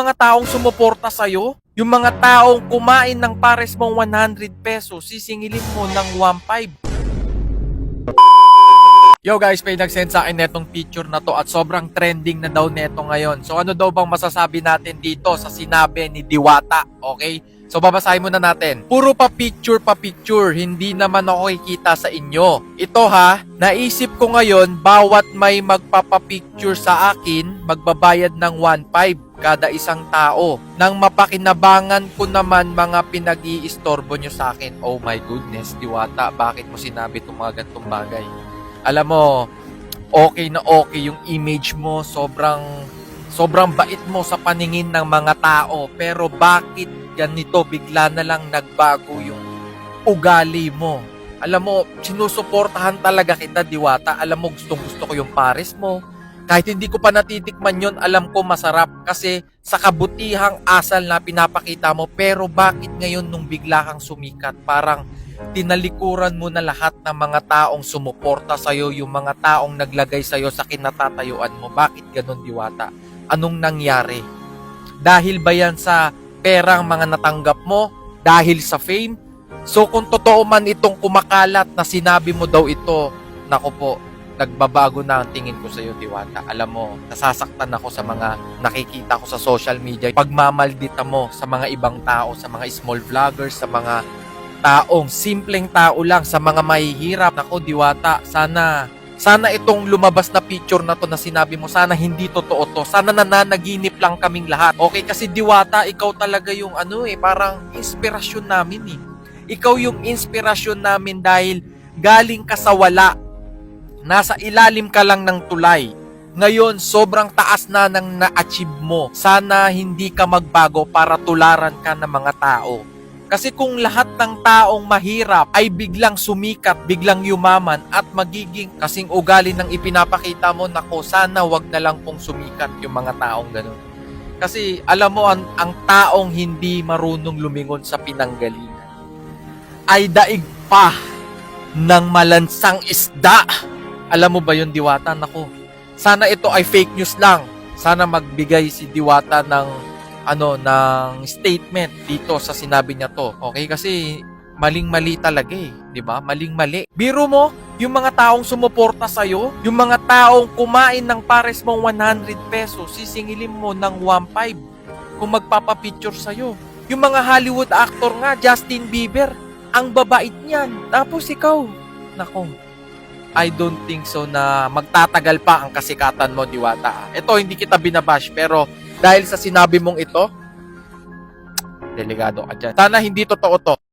mga taong sumuporta sa'yo? Yung mga taong kumain ng pares mong 100 pesos, sisingilin mo ng 1.5. Yo guys, may nag-send sa akin netong picture na to at sobrang trending na daw neto ngayon. So ano daw bang masasabi natin dito sa sinabi ni Diwata, okay? So babasahin muna natin. Puro pa picture pa picture, hindi naman ako kikita sa inyo. Ito ha, naisip ko ngayon bawat may magpapapicture sa akin, magbabayad ng 1.5 kada isang tao. Nang mapakinabangan ko naman mga pinag-iistorbo nyo sa akin. Oh my goodness, Diwata, bakit mo sinabi itong mga gantong bagay? Alam mo, okay na okay yung image mo, sobrang sobrang bait mo sa paningin ng mga tao, pero bakit ganito bigla na lang nagbago yung ugali mo? Alam mo, sinusuportahan talaga kita, Diwata. Alam mo, gustong gusto ko yung pares mo. Kahit hindi ko pa natitikman yon, alam ko masarap kasi sa kabutihang asal na pinapakita mo. Pero bakit ngayon nung bigla kang sumikat, parang tinalikuran mo na lahat ng mga taong sumuporta sa'yo, yung mga taong naglagay sa'yo sa kinatatayuan mo. Bakit ganun, Diwata? Anong nangyari? Dahil ba yan sa perang mga natanggap mo? Dahil sa fame? So kung totoo man itong kumakalat na sinabi mo daw ito, nako po, nagbabago na ang tingin ko sa iyo, Diwata. Alam mo, nasasaktan ako sa mga nakikita ko sa social media. Pagmamaldita mo sa mga ibang tao, sa mga small vloggers, sa mga taong simpleng tao lang, sa mga mahihirap. Nako, Diwata, sana sana itong lumabas na picture na to na sinabi mo, sana hindi totoo to. Sana nananaginip lang kaming lahat. Okay, kasi Diwata, ikaw talaga yung ano eh, parang inspirasyon namin eh. Ikaw yung inspirasyon namin dahil galing ka sa wala. Nasa ilalim ka lang ng tulay. Ngayon, sobrang taas na ng na-achieve mo. Sana hindi ka magbago para tularan ka ng mga tao. Kasi kung lahat ng taong mahirap ay biglang sumikat, biglang yumaman at magiging kasing ugali ng ipinapakita mo, nako sana wag na lang pong sumikat yung mga taong ganun. Kasi alam mo, ang, ang taong hindi marunong lumingon sa pinanggalingan ay daig pa ng malansang isda. Alam mo ba yun, Diwata? Nako, sana ito ay fake news lang. Sana magbigay si Diwata ng ano ng statement dito sa sinabi niya to. Okay? Kasi maling-mali talaga eh, 'di ba? Maling-mali. Biro mo, yung mga taong sumuporta sa yung mga taong kumain ng pares mong 100 pesos, sisingilin mo ng 1.5 kung magpapapicture sa Yung mga Hollywood actor nga, Justin Bieber, ang babait niyan. Tapos ikaw, nako, I don't think so na magtatagal pa ang kasikatan mo, Diwata. Ito, hindi kita binabash, pero dahil sa sinabi mong ito, delikado ka dyan. Sana hindi totoo to.